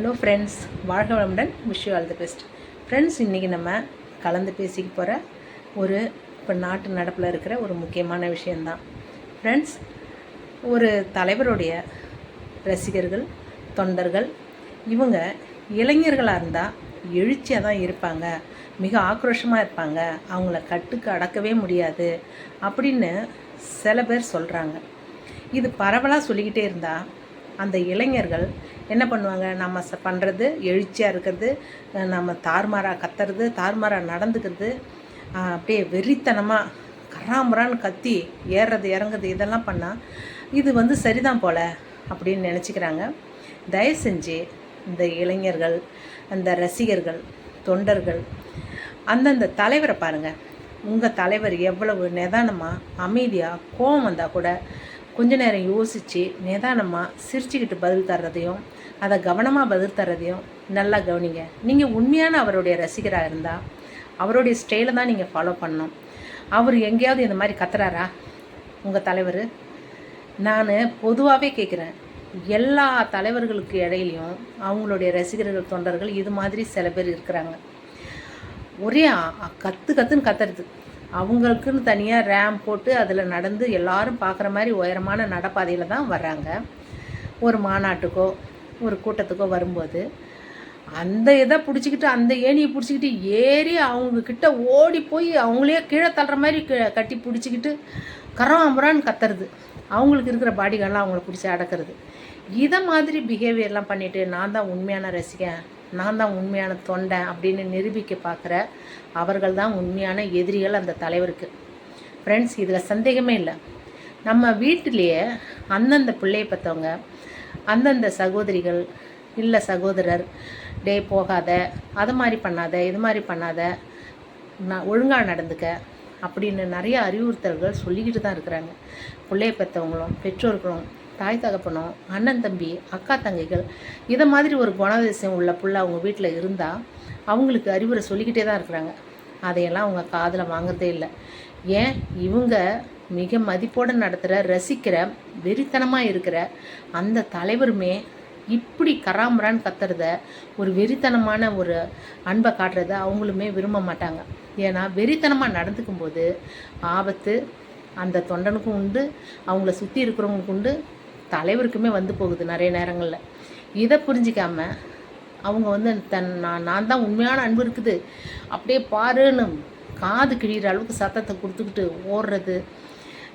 Hello friends வாழ்க வளமுடன் wish you all the best friends இன்றைக்கி நம்ம கலந்து பேசிக்க போகிற ஒரு இப்போ நாட்டு நடப்பில் இருக்கிற ஒரு முக்கியமான விஷயந்தான் ஃப்ரெண்ட்ஸ் ஒரு தலைவருடைய ரசிகர்கள் தொண்டர்கள் இவங்க இளைஞர்களாக இருந்தால் எழுச்சியாக தான் இருப்பாங்க. மிக ஆக்ரோஷமாக இருப்பாங்க. அவங்கள கட்டுக்கு அடக்கவே முடியாது அப்படின்னு சில பேர் சொல்கிறாங்க இது பரவலாக சொல்லிக்கிட்டே இருந்தால் அந்த இளைஞர்கள் என்ன பண்ணுவாங்க? நம்ம ச பண்ணுறது எழுச்சியாக இருக்கிறது நம்ம தார்மாராக கத்துறது தார்மாராக நடந்துக்கிறது அப்படியே வெறித்தனமாக கராமரான்னு கத்தி ஏறுறது இறங்குறது இதெல்லாம் பண்ணால் இது வந்து சரிதான் போல் அப்படின்னு நினச்சிக்கிறாங்க. தயவு செஞ்சு இந்த இளைஞர்கள் அந்த ரசிகர்கள் தொண்டர்கள் அந்தந்த தலைவரை பாருங்கள் உங்கள் தலைவர் எவ்வளவு நிதானமாக அமைதியாக கோவம் வந்தால் கூட கொஞ்ச நேரம் யோசித்து நிதானமாக சிரிச்சுக்கிட்டு பதில் தர்றதையும் அதை கவனமாக பதில் தர்றதையும் நல்லா கவனிங்க. நீங்கள் உண்மையான அவருடைய ரசிகராக இருந்தால் அவருடைய ஸ்டைலை தான் நீங்கள் ஃபாலோ பண்ணணும். அவர் எங்கேயாவது இந்த மாதிரி கத்துறாரா? உங்கள் தலைவர்? நான் பொதுவாகவே கேட்குறேன் எல்லா தலைவர்களுக்கு இடையிலையும் அவங்களுடைய ரசிகர்கள் தொண்டர்கள் இது மாதிரி சில பேர் இருக்கிறாங்க. ஒரே கற்று கத்து கத்துன்னு கத்துறது. அவங்களுக்குன்னு தனியாக ரேம் போட்டு அதில் நடந்து எல்லாரும் பார்க்குற மாதிரி உயரமான நடப்பாதையில் தான் வர்றாங்க. ஒரு மாநாட்டுக்கோ ஒரு கூட்டத்துக்கோ வரும்போது அந்த இதை பிடிச்சிக்கிட்டு அந்த ஏணியை பிடிச்சிக்கிட்டு ஏறி அவங்கக்கிட்ட ஓடி போய் அவங்களே கீழே தள்ளுற மாதிரி கி- கட்டி பிடிச்சிக்கிட்டு கரவாம்புறான்னு கத்துறது. அவங்களுக்கு இருக்கிற பாடிகள்லாம் அவங்கள பிடிச்சி அடக்கிறது. இதை மாதிரி பிஹேவியர்லாம் பண்ணிவிட்டு நான் தான் உண்மையான ரசிகன். நான் தான் உண்மையான தொண்டை அப்படின்னு நிரூபிக்க பார்க்குற அவர்கள் தான் உண்மையான எதிரிகள் அந்த தலைவருக்கு. ஃப்ரெண்ட்ஸ் இதில் சந்தேகமே இல்லை. நம்ம வீட்டிலேயே அந்தந்த பிள்ளையை பார்த்தவங்க அந்தந்த சகோதரிகள் இல்லை சகோதரர் டே போகாத அது மாதிரி பண்ணாத இது மாதிரி பண்ணாத நான் ஒழுங்காக நடந்துக்க அப்படின்னு நிறைய அறிவுறுத்தல்கள் சொல்லிக்கிட்டு தான் இருக்கிறாங்க. பிள்ளைய பெற்றவங்களும் பெற்றோர்களும். தாய் தகப்பனோ அண்ணன் தம்பி அக்கா தங்கைகள் இதை மாதிரி ஒரு குணாதிசயம் உள்ள புள்ள அவங்க வீட்டில் இருந்தால் அவங்களுக்கு அறிவுரை சொல்லிக்கிட்டே தான் இருக்கிறாங்க. அதையெல்லாம் அவங்க காதில் வாங்குறதே இல்லை. ஏன்? இவங்க மிக மதிப்போடு நடத்துகிற ரசிக்கிற வெறித்தனமாக இருக்கிற அந்த தலைவருமே இப்படி கராமரான்னு கத்துறத ஒரு வெறித்தனமான ஒரு அன்பை காட்டுறத அவங்களுமே விரும்ப மாட்டாங்க. ஏன்னா வெறித்தனமாக நடந்துக்கும் போது ஆபத்து அந்த தொண்டனுக்கும் உண்டு அவங்கள சுற்றி இருக்கிறவங்களுக்கு உண்டு தலைவருக்குமே வந்து போகுது நிறைய நேரங்களில். இதை புரிஞ்சிக்காம அவங்க வந்து தன் நான் நான் தான் உண்மையான அன்பு இருக்குது. அப்படியே பாருன்னு காது கிழிகிற அளவுக்கு சத்தத்தை கொடுத்துக்கிட்டு ஓடுறது.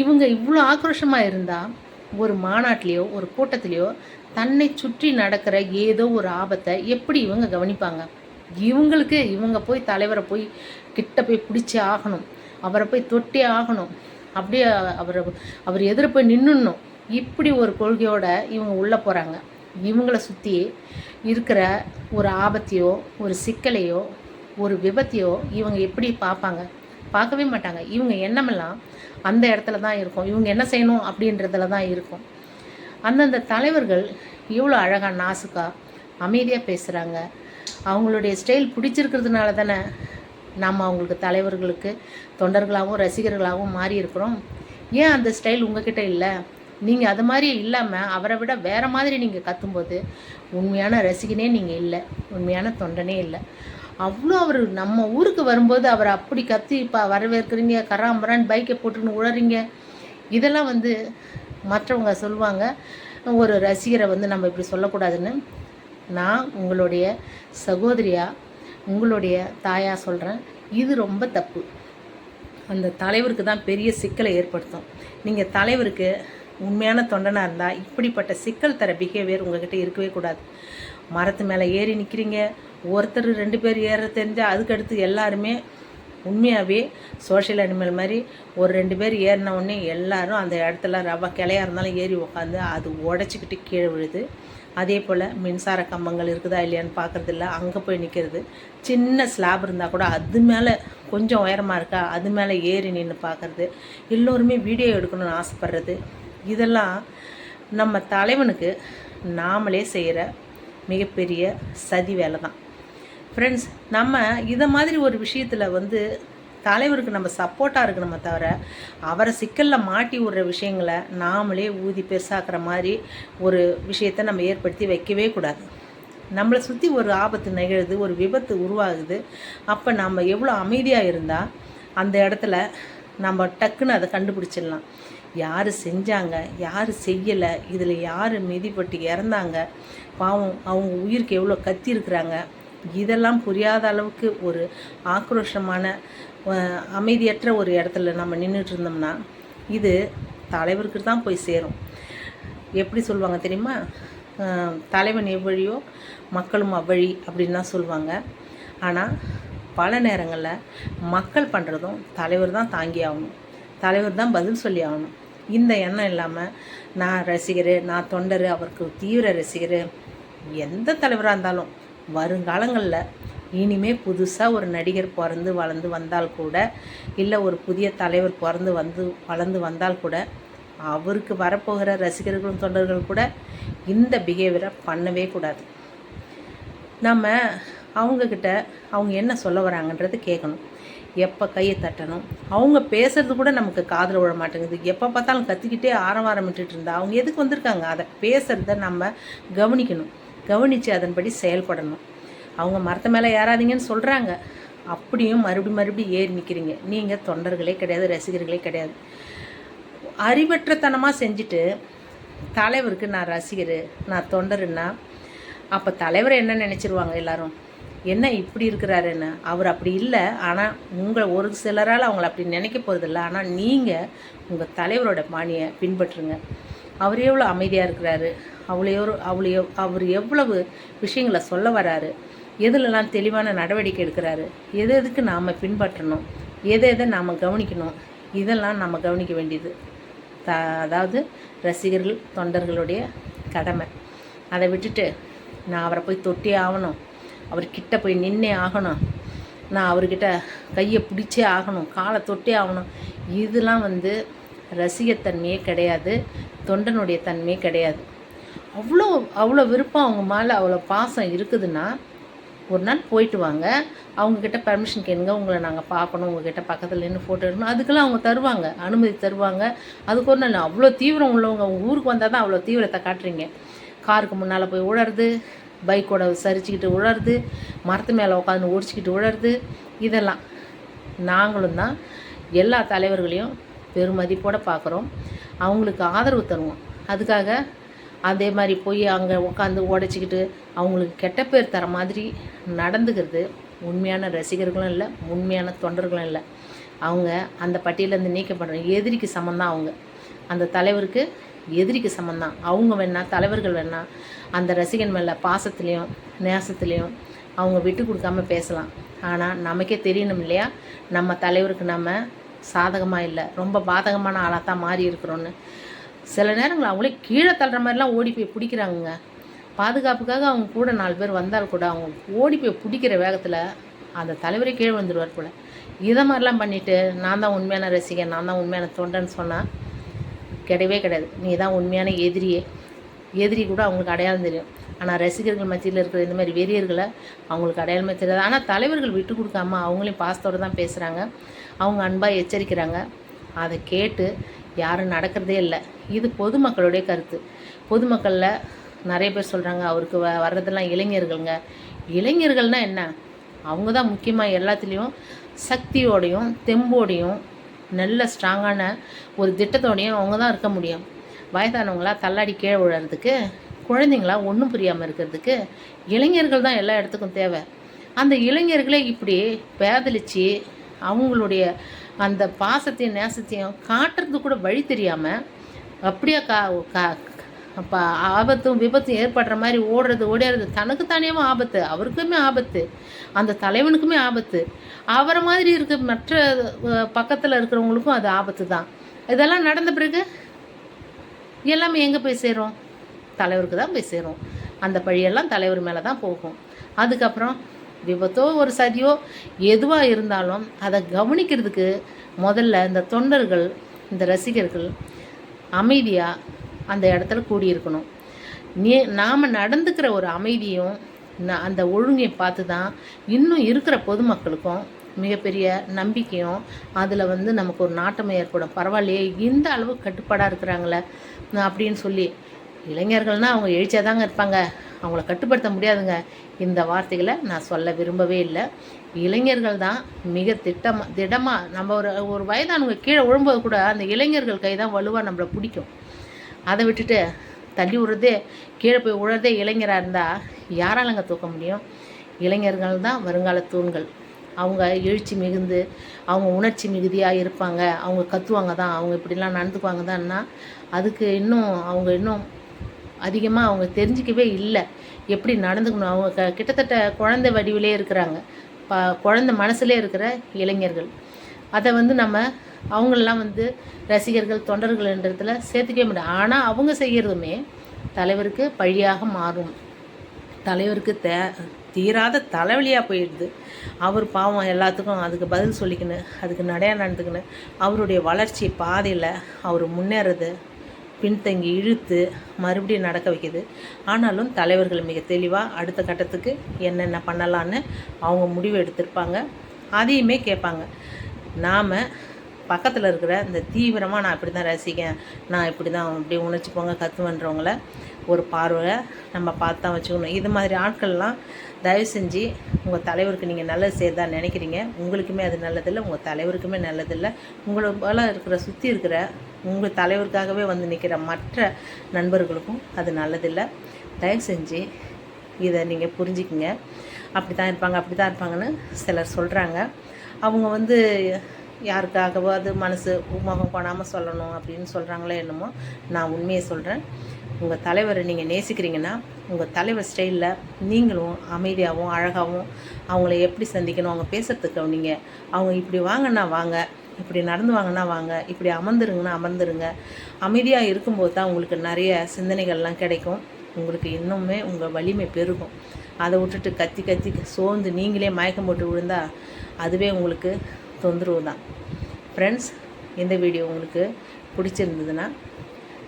இவங்க இவ்வளோ ஆக்ரோஷமாக இருந்தால் ஒரு மாநாட்டிலையோ ஒரு கூட்டத்திலையோ தன்னை சுற்றி நடக்கிற ஏதோ ஒரு ஆபத்தை எப்படி இவங்க கவனிப்பாங்க? இவங்களுக்கு இவங்க போய் தலைவரை போய் கிட்ட போய் பிடிச்சே ஆகணும். அவரை போய் தொட்டே ஆகணும். அப்படியே அவரை அவர் எதிர போய் நின்றுணும் இப்படி ஒரு கொள்கையோட இவங்க உள்ளே போகிறாங்க இவங்கள சுற்றி இருக்கிற ஒரு ஆபத்தையோ ஒரு சிக்கலையோ ஒரு விபத்தையோ இவங்க எப்படி பார்ப்பாங்க? பார்க்கவே மாட்டாங்க. இவங்க எண்ணமெல்லாம் அந்த இடத்துல தான் இருக்கும். இவங்க என்ன செய்யணும் அப்படின்றதுல தான் இருக்கும். அந்தந்த தலைவர்கள் இவ்வளோ அழகாக நாசுக்காக அமைதியாக பேசுகிறாங்க அவங்களுடைய ஸ்டைல் பிடிச்சிருக்கிறதுனால தானே நம்ம அவங்களுக்கு தலைவர்களுக்கு தொண்டர்களாகவும் ரசிகர்களாகவும் மாறி இருக்கிறோம் ஏன் அந்த ஸ்டைல் உங்ககிட்ட இல்லை? நீங்கள் அது மாதிரி இல்லாமல் அவரை விட வேறு மாதிரி நீங்கள் கத்தும்போது உண்மையான ரசிகனே நீங்கள் இல்லை. உண்மையான தொண்டனே இல்லை. அவ்வளோ அவர் நம்ம ஊருக்கு வரும்போது அவரை அப்படி கத்தி இப்போ வரவேற்கிறீங்க கராம்பரான் பைக்கை போட்டுன்னு உழறீங்க இதெல்லாம் வந்து மற்றவங்க சொல்லுவாங்க ஒரு ரசிகரை வந்து நம்ம இப்படி சொல்லக்கூடாதுன்னு நான் உங்களுடைய சகோதரியாக உங்களுடைய தாயாக சொல்கிறேன் இது ரொம்ப தப்பு. அந்த தலைவருக்கு தான் பெரிய சிக்கலை ஏற்படுத்தும். நீங்கள் தலைவருக்கு உண்மையான தொண்டனாக இருந்தால் இப்படிப்பட்ட சிக்கல் தர பிஹேவியர் உங்ககிட்ட இருக்கவே கூடாது. மரத்து மேலே ஏறி நிற்கிறீங்க ஒருத்தர் ரெண்டு பேர் ஏற தெரிஞ்சால் அதுக்கடுத்து எல்லாருமே உண்மையாகவே சோஷியல் அனிமல் மாதிரி ஒரு ரெண்டு பேர் ஏறின உடனே எல்லாரும் அந்த இடத்துல ரவ கிளையாக இருந்தாலும் ஏறி உட்காந்து அது உடச்சிக்கிட்டு கீழே விழுது. அதே போல் மின்சார கம்பங்கள் இருக்குதா இல்லையான்னு பார்க்குறதில்ல அங்கே போய் நிற்கிறது சின்ன ஸ்லாப் இருந்தால் கூட அது மேலே கொஞ்சம் உயரமாக இருக்கா? அது மேலே ஏறி நின்று பார்க்குறது எல்லோருமே வீடியோ எடுக்கணும்னு ஆசைப்படுறது. இதெல்லாம் நம்ம தலைவனுக்கு நாமளே செய்கிற மிகப்பெரிய சதி வேலை தான். ஃப்ரெண்ட்ஸ் நம்ம இதை மாதிரி ஒரு விஷயத்தில் வந்து தலைவருக்கு நம்ம சப்போர்ட்டாக இருக்கணுமே தவிர அவரை சிக்கலில் மாட்டி விடுற விஷயங்களை நாமளே ஊதி பெருசாக்குற மாதிரி ஒரு விஷயத்தை நம்ம ஏற்படுத்தி வைக்கவே கூடாது. நம்மளை சுற்றி ஒரு ஆபத்து நிகழுது ஒரு விபத்து உருவாகுது. அப்போ நம்ம எவ்வளோ அமைதியாக இருந்தால் அந்த இடத்துல நம்ம டக்குன்னு அதை கண்டுபிடிச்சிடலாம். யார் செஞ்சாங்க யார் செய்யலை இதில் யார் மிதிப்பட்டு இறந்தாங்க பாவம் அவங்க உயிருக்கு எவ்வளோ கத்தி இருக்கிறாங்க இதெல்லாம் புரியாத அளவுக்கு ஒரு ஆக்ரோஷமான அமைதியற்ற ஒரு இடத்துல நம்ம நின்றுட்டு இருந்தோம்னா இது தலைவருக்கு தான் போய் சேரும். எப்படி சொல்லுவாங்க தெரியுமா? தலைவன் எவ்வழியோ மக்களும் அவ்வழி அப்படின்னு தான் சொல்லுவாங்க. ஆனால் பல நேரங்களில் மக்கள் பண்ணுறதும் தலைவர் தான் தாங்கி ஆகணும். தலைவர் தான் பதில் சொல்லி ஆகணும். இந்த எண்ணம் இல்லாமல் நான் ரசிகர் நான் தொண்டர் அவருக்கு தீவிர ரசிகர் எந்த தலைவராக இருந்தாலும் வருங்காலங்களில் இனிமே புதுசாக ஒரு நடிகர் பிறந்து வளர்ந்து வந்தால் கூட இல்லை ஒரு புதிய தலைவர் பிறந்து வந்து வளர்ந்து வந்தால் கூட அவருக்கு வரப்போகிற ரசிகர்களும் தொண்டர்கள் கூட இந்த பிஹேவியரை பண்ணவே கூடாது. நம்ம அவங்கக்கிட்ட அவங்க என்ன சொல்ல வராங்கன்றது கேட்கணும் எப்போ கையை தட்டணும்? அவங்க பேசுறது கூட நமக்கு காதில் விழ மாட்டேங்குது. எப்போ பார்த்தாலும் கத்திக்கிட்டே ஆரவாரம் விட்டுட்டு இருந்தா அவங்க எதுக்கு வந்திருக்காங்க? அதை பேசுகிறத நம்ம கவனிக்கணும். கவனித்து அதன்படி செயல்படணும். அவங்க மரத்து மேலே ஏறாதீங்கன்னு சொல்கிறாங்க அப்படியும் மறுபடியும் மறுபடியும் ஏறி நிற்கிறீங்க நீங்கள் தொண்டர்களே கிடையாது ரசிகர்களே கிடையாது. அறிவற்றத்தனமாக செஞ்சுட்டு தலைவருக்கு நான் ரசிகர் நான் தொண்டருன்னா அப்போ தலைவர் என்ன நினச்சிருவாங்க எல்லாரும்? என்ன இப்படி இருக்கிறாருன்னு? அவர் அப்படி இல்லை. ஆனால் உங்களை ஒரு சிலரால் அவங்கள அப்படி நினைக்க போகிறதில்ல ஆனால் நீங்கள் உங்கள் தலைவரோட பாணியை பின்பற்றுங்க. அவர் எவ்வளோ அமைதியாக இருக்கிறாரு? அவ்வளோ அவ்வளோ அவர் எவ்வளவு விஷயங்களை சொல்ல வராரு? எதுலலாம் தெளிவான நடவடிக்கை எடுக்கிறாரு? எது எதுக்கு நாம் பின்பற்றணும்? எதை எதை நாம் கவனிக்கணும்? இதெல்லாம் நம்ம கவனிக்க வேண்டியது. த அதாவது ரசிகர்கள் தொண்டர்களுடைய கடமை. அதை விட்டுட்டு நான் அவரை போய் தொட்டே ஆகணும். அவர் கிட்ட போய் நின்னே ஆகணும். நான் அவர்கிட்ட கையை பிடிச்சே ஆகணும் காலை தொட்டே ஆகணும். இதெல்லாம் வந்து ரசிகத்தன்மையே கிடையாது தொண்டனுடைய தன்மையே கிடையாது. அவ்வளோ அவ்வளோ விருப்பம் அவங்க மேலே அவ்வளோ பாசம் இருக்குதுன்னா ஒரு நாள் போயிட்டு வாங்க. அவங்கக்கிட்ட பர்மிஷன் கேளுங்க உங்களை நாங்கள் பார்க்கணும் உங்ககிட்ட பக்கத்தில் நின்று ஃபோட்டோ எடுக்கணும். அதுக்கெல்லாம் அவங்க தருவாங்க அனுமதி தருவாங்க. அதுக்கு ஒரு நாள் அவ்வளோ தீவிரம் உள்ளவங்க ஊருக்கு வந்தால் தான் அவ்வளோ தீவிரத்தை காட்டுறீங்க. காருக்கு முன்னால் போய் உழறது பைக்கோட சரிச்சுக்கிட்டு உழறது மரத்து மேலே உட்காந்து ஒடிச்சிக்கிட்டு உழறது இதெல்லாம். நாங்களும் தான் எல்லா தலைவர்களையும் பெருமதிப்போடு பார்க்குறோம் அவங்களுக்கு ஆதரவு தருவோம். அதுக்காக அதே மாதிரி போய் அங்கே உட்காந்து உடச்சிக்கிட்டு அவங்களுக்கு கெட்ட பேர் தர மாதிரி நடந்துக்கிறது உண்மையான ரசிகர்களும் இல்லை உண்மையான தொண்டர்களும் இல்லை. அவங்க அந்த பட்டியலேருந்து நீக்கப்படுற எதிரிக்கு சமந்தான் அவங்க. அந்த தலைவருக்கு எதிரிக்கு சமந்தான். அவங்க வேணா தலைவர்கள் வேணா அந்த ரசிகன் மேலே பாசத்துலேயும் நேசத்துலேயும் அவங்க விட்டு கொடுக்காம பேசலாம். ஆனால் நமக்கே தெரியணும் இல்லையா? நம்ம தலைவருக்கு நம்ம சாதகமாக இல்லை. ரொம்ப பாதகமான ஆளாக தான் மாறி இருக்கிறோன்னு சில நேரங்கள் அவங்களே கீழே தள்ளுற மாதிரிலாம் ஓடி போய் பிடிக்கிறாங்க பாதுகாப்புக்காக அவங்க கூட நாலு பேர் வந்தால் கூட அவங்க ஓடி போய் பிடிக்கிற வேகத்தில் அந்த தலைவரே கீழே வந்துடுவார் போல். இதை மாதிரிலாம் பண்ணிவிட்டு நான் தான் உண்மையான ரசிகன் நான் தான் உண்மையான தொண்டன்னு சொன்னால் கிடையவே கிடையாது. நீ தான் உண்மையான எதிரியே. எதிரி கூட அவங்களுக்கு அடையாளம் தெரியும். ஆனால் ரசிகர்கள் மத்தியில் இருக்கிற இந்த மாதிரி வெறியர்களை அவங்களுக்கு அடையாளமே தெரியாது. ஆனால் தலைவர்கள் விட்டு கொடுக்காம அவங்களையும் பாசத்தோடு தான் பேசுகிறாங்க அவங்க அன்பாக எச்சரிக்கிறாங்க. அதை கேட்டு யாரும் நடக்கிறதே இல்லை. இது பொதுமக்களுடைய கருத்து. பொதுமக்களில் நிறைய பேர் சொல்கிறாங்க அவருக்கு வ வர்றதெல்லாம் இளைஞர்களுங்க. இளைஞர்கள்னால் என்ன? அவங்க தான் முக்கியமாக எல்லாத்துலேயும் சக்தியோடையும் தெம்போடையும் நல்ல ஸ்ட்ராங்கான ஒரு திட்டத்தோடையும் அவங்க தான் இருக்க முடியும். வயதானவங்களா தள்ளாடி கீழே விழுறதுக்கு குழந்தைங்களா ஒன்றும் புரியாமல் இருக்கிறதுக்கு இளைஞர்கள் தான் எல்லா இடத்துக்கும் தேவை. அந்த இளைஞர்களே இப்படி பேதலிச்சு அவங்களுடைய அந்த பாசத்தையும் நேசத்தையும் காட்டுறது கூட வழி தெரியாமல் அப்படியே கா கா அப்போ ஆபத்தும் விபத்தும் ஏற்படுற மாதிரி ஓடுறது ஓடிறது தனக்கு தானேவும் ஆபத்து. அவருக்குமே ஆபத்து. அந்த தலைவனுக்குமே ஆபத்து. அவரை மாதிரி இருக்க மற்ற பக்கத்தில் இருக்கிறவங்களுக்கும் அது ஆபத்து தான் இதெல்லாம் நடந்த பிறகு எல்லாமே எங்கே போய் சேரும்? தலைவருக்கு தான் போய் சேரும். அந்த பழியெல்லாம் தலைவர் மேலே தான் போகும். அதுக்கப்புறம் விபத்தோ ஒரு சதியோ எதுவாக இருந்தாலும் அதை கவனிக்கிறதுக்கு முதல்ல இந்த தொண்டர்கள் இந்த ரசிகர்கள் அமைதியாக அந்த இடத்துல கூடியிருக்கணும். நீ நாம் நடந்துக்கிற ஒரு அமைதியும் அந்த ஒழுங்கை பார்த்து தான் இன்னும் இருக்கிற பொதுமக்களுக்கும் மிகப்பெரிய நம்பிக்கையும் அதில் வந்து நமக்கு ஒரு நாட்டம் ஏற்படும். பரவாயில்லையே இந்த அளவு கட்டுப்பாடாக இருக்கிறாங்களே அப்படின்னு சொல்லி. இளைஞர்கள்னால் அவங்க எழுச்சியாக தாங்க இருப்பாங்க. அவங்கள கட்டுப்படுத்த முடியாதுங்க. இந்த வார்த்தைகளை நான் சொல்ல விரும்பவே இல்லை. இளைஞர்கள் தான் மிக திட்டமாக திடமாக நம்ம ஒரு ஒரு வயதானவங்க கீழே விழும்போது கூட அந்த இளைஞர்கள் கை தான் வலுவாக நம்மளை பிடிக்கும். அதை விட்டுட்டு தள்ளி விடுறதே கீழே போய் விழுறதே இளைஞராக இருந்தால் யாராலங்க தூக்க முடியும்? இளைஞர்கள் தான் வருங்கால தூண்கள். அவங்க எழுச்சி மிகுந்து அவங்க உணர்ச்சி மிகுதியாக இருப்பாங்க. அவங்க கத்துவாங்க தான். அவங்க இப்படிலாம் நடந்துக்குவாங்க தான்னா அதுக்கு இன்னும் அவங்க இன்னும் அதிகமாக அவங்க தெரிஞ்சிக்கவே இல்லை. எப்படி நடந்துக்கணும்? அவங்க க கிட்டத்தட்ட குழந்தை வடிவிலே இருக்கிறாங்க. ப குழந்த மனசுலே இருக்கிற இளைஞர்கள். அதை வந்து நம்ம அவங்களெலாம் வந்து ரசிகர்கள் தொண்டர்கள்ன்றதுல சேர்த்துக்கவே முடியாது ஆனால் அவங்க செய்கிறதுமே தலைவருக்கு பழியாக மாறும். தலைவருக்கு தே தீராத தலைவலியாக போயிடுது. அவர் பாவம் எல்லாத்துக்கும் அதுக்கு பதில் சொல்லிக்கின்னு அதுக்கு நடையா நடந்துக்கின்னு அவருடைய வளர்ச்சி பாதையில் அவர் முன்னேறது பின்தங்கி இழுத்து மறுபடியும் நடக்க வைக்குது. ஆனாலும் தலைவர்கள் மிக தெளிவாக அடுத்த கட்டத்துக்கு என்னென்ன பண்ணலான்னு அவங்க முடிவு எடுத்திருப்பாங்க. அதையுமே கேட்பாங்க. நாம் பக்கத்தில் இருக்கிற இந்த தீவிரமாக நான் இப்படி தான் ரசிக்கேன் நான் இப்படி தான் அப்படி உணர்ச்சி போங்க கற்றுவன்றவங்கள ஒரு பார்வை நம்ம பார்த்து தான் வச்சுக்கணும். இது மாதிரி ஆட்கள்லாம் தயவு செஞ்சு உங்கள் தலைவருக்கு நீங்கள் நல்லது செய்யறதா நினைக்கிறீங்க. உங்களுக்குமே அது நல்லதில்லை உங்கள் தலைவருக்குமே நல்லதில்லை. உங்களை இருக்கிற சுற்றி இருக்கிற உங்கள் தலைவருக்காகவே வந்து நிற்கிற மற்ற நண்பர்களுக்கும் அது நல்லதில்லை. தயவு செஞ்சு இதை நீங்கள் புரிஞ்சுக்குங்க. அப்படி தான் இருப்பாங்க அப்படி தான் இருப்பாங்கன்னு சிலர் சொல்கிறாங்க அவங்க வந்து யாருக்காகவோ அது மனசு முகம் கொணாமல் சொல்லணும் அப்படின்னு சொல்கிறாங்களோ என்னமோ நான் உண்மையை சொல்கிறேன் உங்கள் தலைவரை நீங்கள் நேசிக்கிறீங்கன்னா உங்கள் தலைவர் ஸ்டைலில் நீங்களும் அமைதியாகவும் அழகாகவும் அவங்கள எப்படி சந்திக்கணும் அவங்க பேசுகிறதுக்கு நீங்கள் அவங்க இப்படி வாங்கன்னா வாங்க இப்படி நடந்து வாங்கன்னா வாங்க இப்படி அமர்ந்துருங்கன்னா அமர்ந்துருங்க. அமைதியாக இருக்கும்போது தான் உங்களுக்கு நிறைய சிந்தனைகள்லாம் கிடைக்கும். உங்களுக்கு இன்னுமே உங்கள் வலிமை பெருகும். அதை விட்டுட்டு கத்தி கத்தி சோர்ந்து நீங்களே மயக்கம் போட்டு விழுந்தா அதுவே உங்களுக்கு தொந்தரவு தான் ஃப்ரெண்ட்ஸ் இந்த வீடியோ உங்களுக்கு பிடிச்சிருந்ததுன்னா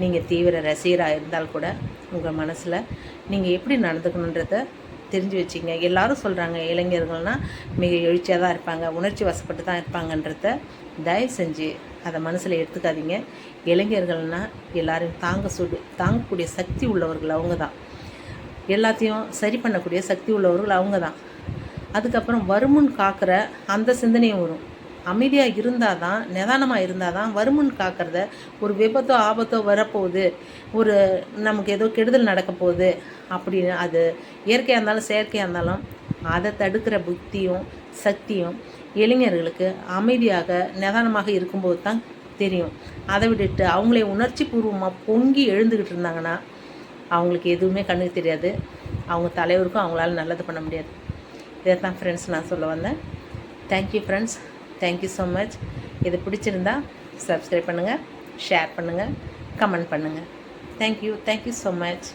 நீங்கள் தீவிர ரசிகராக இருந்தால் கூட உங்கள் மனசில் நீங்கள் எப்படி நடந்துக்கணுன்றத தெரிஞ்சு வச்சிங்க. எல்லாரும் சொல்கிறாங்க இளைஞர்கள்னால் மிக எழுச்சியாக தான் இருப்பாங்க உணர்ச்சி வசப்பட்டு தான் இருப்பாங்கன்றத தயவு செஞ்சு அதை மனசில் எடுத்துக்காதீங்க. இளைஞர்கள்னால் எல்லாரையும் தாங்க சொல்லி தாங்கக்கூடிய சக்தி உள்ளவர்கள் அவங்க தான். எல்லாத்தையும் சரி பண்ணக்கூடிய சக்தி உள்ளவர்கள் அவங்க தான். அதுக்கப்புறம் வருமுன் காக்கிற அந்த சிந்தனையும் வரும். அமைதியாக இருந்தால் தான் நிதானமாக இருந்தால் தான் வருமுன் காக்கிறத ஒரு விபத்தோ ஆபத்தோ வரப்போகுது. ஒரு நமக்கு ஏதோ கெடுதல் நடக்க போகுது அப்படின்னு அது இயற்கையாக இருந்தாலும் செயற்கையாக இருந்தாலும் அதை தடுக்கிற புத்தியும் சக்தியும் இளைஞர்களுக்கு அமைதியாக நிதானமாக இருக்கும்போது தான் தெரியும். அதை விட்டுட்டு அவங்களே உணர்ச்சி பூர்வமாக பொங்கி எழுந்துக்கிட்டு இருந்தாங்கன்னா அவங்களுக்கு எதுவுமே கண்ணுக்கு தெரியாது. அவங்க தலைவருக்கும் அவங்களால நல்லது பண்ண முடியாது. இதை தான் ஃப்ரெண்ட்ஸ் நான் சொல்ல வந்தேன். Thank you friends thank you so much இது பிடிச்சிருந்தா சப்ஸ்கிரைப் பண்ணுங்கள் ஷேர் பண்ணுங்கள் கமெண்ட் பண்ணுங்கள் தேங்க்யூ தேங்க்யூ ஸோ மச்